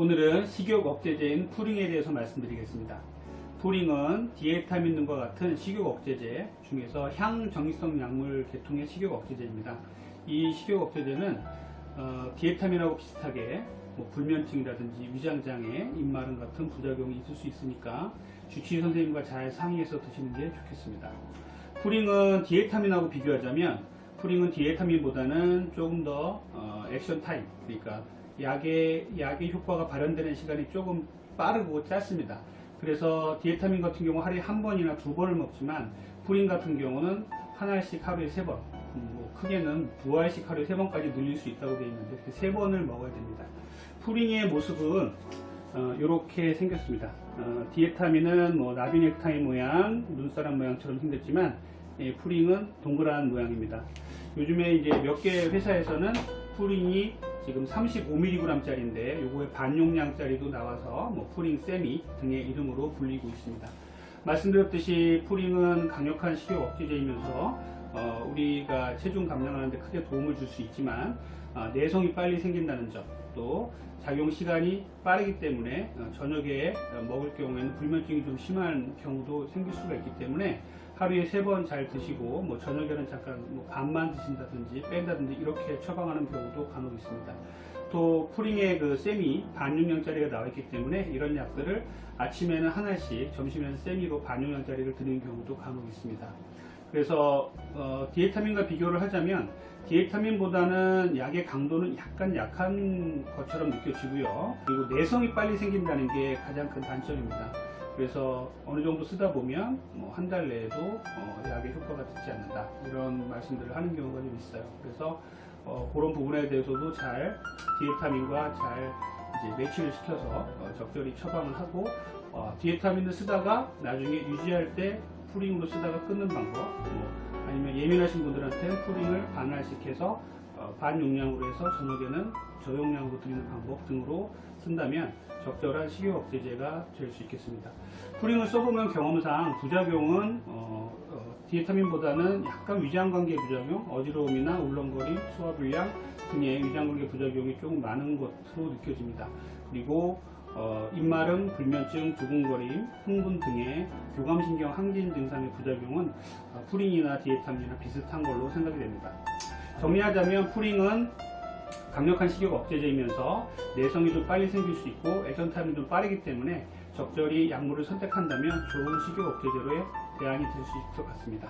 오늘은 식욕 억제제인 푸링에 대해서 말씀드리겠습니다. 푸링은 디에타민과 같은 식욕 억제제 중에서 향정기성 약물 계통의 식욕 억제제입니다. 이 식욕 억제제는 어, 디에타민하고 비슷하게 뭐 불면증이라든지 위장장애, 입마름 같은 부작용이 있을 수 있으니까 주치의 선생님과 잘 상의해서 드시는 게 좋겠습니다. 푸링은 디에타민하고 비교하자면 푸링은 디에타민보다는 조금 더 어, 액션 타임 그러니까 약의 약의 효과가 발현되는 시간이 조금 빠르고 짧습니다. 그래서 디에타민 같은 경우 하루에 한 번이나 두 번을 먹지만 푸린 같은 경우는 한 알씩 하루에 세 번, 음, 뭐 크게는 두 알씩 하루에 세 번까지 늘릴 수 있다고 되어 있는데 그세 번을 먹어야 됩니다. 푸링의 모습은 이렇게 생겼습니다. 어, 디에타민은 뭐 나비 넥타이 모양, 눈사람 모양처럼 생겼지만 예, 푸링은 동그란 모양입니다. 요즘에 이제 몇 개 회사에서는 푸링이 지금 35mg짜리인데 요거의 반용량짜리도 나와서 뭐 푸링 세미 등의 이름으로 불리고 있습니다. 말씀드렸듯이 푸링은 강력한 식욕 억제제이면서 어, 우리가 체중 감량하는데 크게 도움을 줄 수 있지만 어, 내성이 빨리 생긴다는 점, 또 작용 시간이 빠르기 때문에 어, 저녁에 어, 먹을 경우에는 불면증이 좀 심한 경우도 생길 수가 있기 때문에 하루에 세 번 잘 드시고 뭐 저녁에는 잠깐 뭐 반만 드신다든지 뺀다든지 이렇게 처방하는 경우도 간혹 있습니다. 또 푸링의 그 세미 반용량짜리가 나와 있기 때문에 이런 약들을 아침에는 하나씩 점심에는 세미로 반용량짜리를 드리는 경우도 간혹 있습니다. 그래서 어, 디에타민과 비교를 하자면 디에타민보다는 약의 강도는 약간 약한 것처럼 느껴지고요. 그리고 내성이 빨리 생긴다는 게 가장 큰 단점입니다. 그래서 어느 정도 쓰다 보면 뭐 한 달 내에도 어, 약의 효과가 듣지 않는다 이런 말씀들을 하는 경우가 좀 있어요. 그래서 어, 그런 부분에 대해서도 잘 디에타민과 잘 이제 매치를 시켜서 어, 적절히 처방을 하고 어, 디에타민을 쓰다가 나중에 유지할 때 푸링으로 쓰다가 끊는 방법 뭐 아니면 예민하신 분들한테는 푸링을 반알씩 해서 어, 반용량으로 해서 저녁에는 저용량으로 드리는 방법 등으로 쓴다면 적절한 식욕 억제제가 될 수 있겠습니다. 푸링을 써보면 경험상 부작용은 어, 어, 디에타민보다는 약간 위장관계 부작용, 어지러움이나 울렁거림, 소화불량 등의 위장관계 부작용이 조금 많은 것으로 느껴집니다. 그리고 어, 입마름, 불면증, 두근거림, 흥분 등의 교감신경 항진 증상의 부작용은 어, 푸링이나 디에타민이나 비슷한 걸로 생각이 됩니다. 정리하자면 푸링은 강력한 식욕 억제제이면서 내성이 좀 빨리 생길 수 있고 액션 타임이 좀 빠르기 때문에 적절히 약물을 선택한다면 좋은 식욕 억제제로의 대안이 될 수 있을 것 같습니다.